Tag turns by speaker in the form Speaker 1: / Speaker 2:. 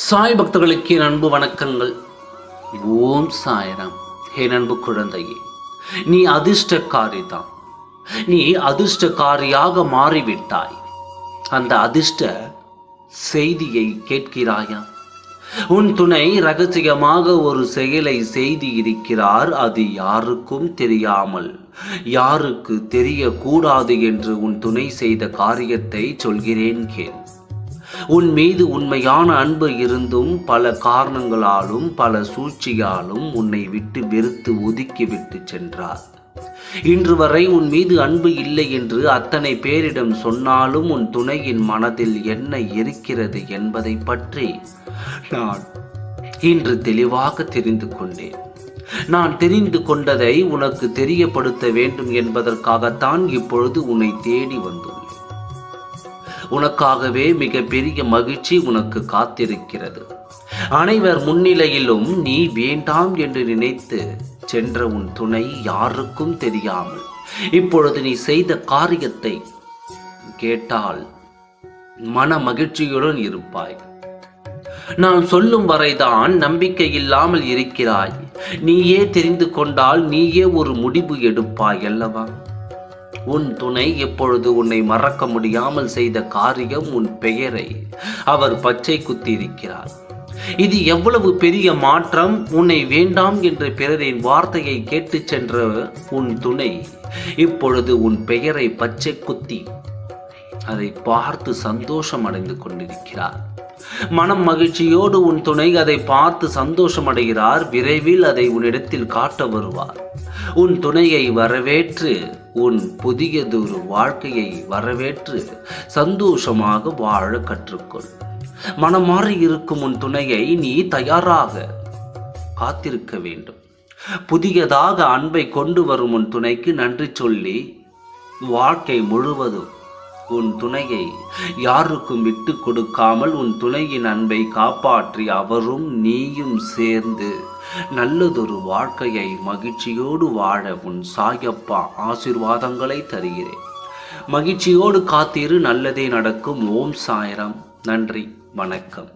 Speaker 1: சாய் பக்தர்களுக்கு என் அன்பு வணக்கங்கள். ஓம் சாயராம். என் அன்பு குழந்தையே நீ அதிர்ஷ்டக்காரி தான் நீ அதிர்ஷ்டக்காரியாக மாறிவிட்டாய். அந்த அதிர்ஷ்ட செய்தியை கேட்கிறாயா? உன் துணை ரகசியமாக ஒரு செயலை செய்து இருக்கிறார் அது யாருக்கும் தெரியாமல். யாருக்கு தெரியக்கூடாது என்று உன் துணை செய்த காரியத்தை சொல்கிறேன் கேள். உன் மீது உண்மையான அன்பு இருந்தும் பல காரணங்களாலும் பல சூழ்ச்சியாலும் உன்னை விட்டு வெறுத்து ஒதுக்கிவிட்டு சென்றார். இன்று வரை உன் மீது அன்பு இல்லை என்று அத்தனை பேரிடம் சொன்னாலும் உன் துணையின் மனதில் என்ன இருக்கிறது என்பதை பற்றி நான் இன்று தெளிவாக தெரிந்து கொண்டேன். நான் தெரிந்து கொண்டதை உனக்கு தெரியப்படுத்த வேண்டும் என்பதற்காகத்தான் இப்பொழுது உன்னை தேடி வந்துள்ளேன் உனக்காகவே மிகப்பெரிய மகிழ்ச்சி உனக்கு காத்திருக்கிறது. அனைவர் முன்னிலையிலும் நீ வேண்டாம் என்று நினைத்து சென்ற உன் துணை யாருக்கும் தெரியாமல் இப்பொழுது நீ செய்த காரியத்தை கேட்டால் மன மகிழ்ச்சியுடன் இருப்பாய். நான் சொல்லும் வரைதான் நம்பிக்கை இல்லாமல் இருக்கிறாய். நீயே தெரிந்து கொண்டால் நீயே ஒரு முடிவு எடுப்பாய் அல்லவா? உன் துணை எப்பொழுது உன்னை மறக்க முடியாமல் செய்த காரியம் உன் பெயரை. அவர் பச்சை குத்தியிருக்கிறார். இது எவ்வளவு பெரிய மாற்றம்? உன்னை வேண்டாம் என்ற பிறரின் வார்த்தையை கேட்டு சென்ற உன் துணை. இப்பொழுது உன் பெயரை பச்சை குத்தி அதை பார்த்து சந்தோஷம் அடைந்து கொண்டிருக்கிறார். மனம் மகிழ்ச்சியோடு உன் துணை அதை பார்த்து சந்தோஷம் அடைகிறார். விரைவில் அதை உன்னிடத்தில் காட்ட வருவார். உன் துணையை வரவேற்று உன் புதியதொரு வாழ்க்கையை வரவேற்று சந்தோஷமாக வாழ கற்றுக்கொள். மனம் மாறி இருக்கும் உன் துணையை நீ தயாராக காத்திருக்க வேண்டும். புதியதாக அன்பை கொண்டு வரும் உன் துணைக்கு நன்றி சொல்லி வாழ்க்கை முழுவதும் உன் துணையை. யாருக்கும் விட்டு கொடுக்காமல் உன் துணையின் அன்பை காப்பாற்றி அவரும் நீயும் சேர்ந்து நல்லதொரு வாழ்க்கையை மகிழ்ச்சியோடு வாழ உன் சாயப்பா ஆசிர்வாதங்களை தருகிறேன். மகிழ்ச்சியோடு காத்திரு நல்லதே நடக்கும். ஓம் சாயரம். நன்றி. வணக்கம்.